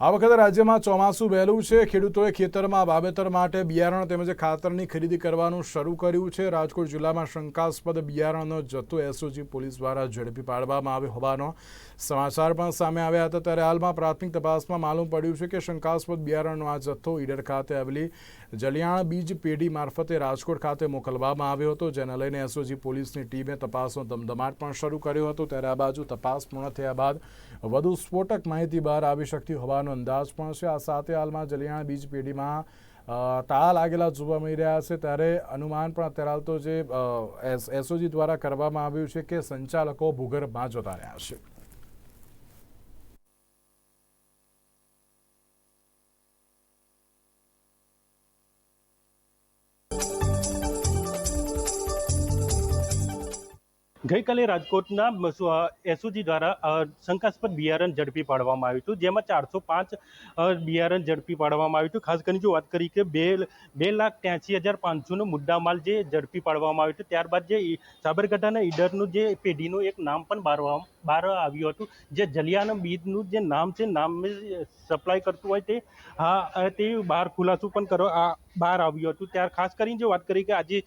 આ વખતે રાજ્યમાં ચોમાસું વહેલું છે. ખેડૂતોએ ખેતરમાં વાવેતર માટે બિયારણ તેમજ ખાતરની ખરીદી કરવાનું શરૂ કર્યું છે. રાજકોટ જિલ્લામાં શંકાસ્પદ બિયારણનો જથ્થો એસઓજી પોલીસ દ્વારા ઝડપી પાડવામાં આવ્યો હોવાનો સમાચાર પણ સામે આવ્યા હતા. ત્યારે હાલમાં પ્રાથમિક તપાસમાં માલુમ પડ્યું છે કે શંકાસ્પદ બિયારણનો આ જથ્થો ઈડર ખાતે આવેલી જલિયાણ બીજ પેઢી મારફતે રાજકોટ ખાતે મોકલવામાં આવ્યો હતો, જેને લઈને એસઓજી પોલીસની ટીમે તપાસનો ધમધમાટ પણ શરૂ કર્યો હતો. ત્યારે આ બાજુ તપાસ પૂર્ણ થયા બાદ વધુ સ્ફોટક માહિતી બહાર આવી શકતી હોવાનો અંદાજ પણ છે. આ સાથે હાલમાં જલિયાણ બીજ પેઢીમાં તાળા લાગેલા જોવા મળી રહ્યા છે. ત્યારે અનુમાન પણ અત્યારે હાલ તો જે એસઓજી દ્વારા કરવામાં આવ્યું છે કે સંચાલકો ભૂગર્ભમાં જતા રહ્યા છે. ગઈકાલે રાજકોટના એસઓજી દ્વારા શંકાસ્પદ બિયારણ ઝડપી પાડવામાં આવ્યું હતું, જેમાં ચારસો પાંચ બિયારણ ઝડપી પાડવામાં આવ્યું હતું. ખાસ કરીને જો વાત કરી કે બે બે લાખ ત્યાંસી હજાર પાંચસોનો મુદ્દામાલ જે ઝડપી પાડવામાં આવ્યું હતું, ત્યારબાદ જે સાબરકાંઠાના ઈડરનું જે પેઢીનું એક નામ પણ બહાર બહાર આવ્યું હતું, જે જલિયાના બીજનું જે નામ છે, નામ સપ્લાય કરતું હોય તે, હા તે બહાર ખુલાસો પણ કરો, આ બહાર આવ્યું હતું. ત્યારે ખાસ કરીને જે વાત કરી કે આજે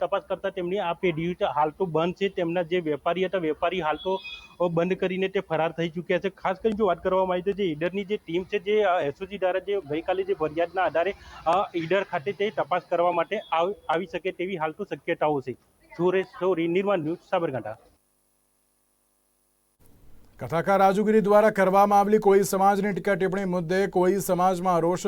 તપાસ કરતા તેમની આ પેઢી હાલ તો બંધ છે. તેમના જે વેપારી હતા, વેપારી હાલ તો બંધ કરીને તે ફરાર થઈ ચૂક્યા છે. ખાસ કરીને જો વાત કરવામાં આવી તો જે ઈડરની જે ટીમ છે, જે એસઓજી દ્વારા જે ગઈકાલે જે ફરિયાદના આધારે ઈડર ખાતે તે તપાસ કરવા માટે આવ- શકે તેવી હાલ તો શક્યતાઓ છે. સુરેશ સોરી, નિર્માણ ન્યૂઝ, સાબરકાંઠા. કથાકાર રાજુગીરી દ્વારા કરવામાં આવેલી કોઈ સમાજની ટીકા ટિપ્પણી મુદ્દે કોઈ સમાજમાં રોષ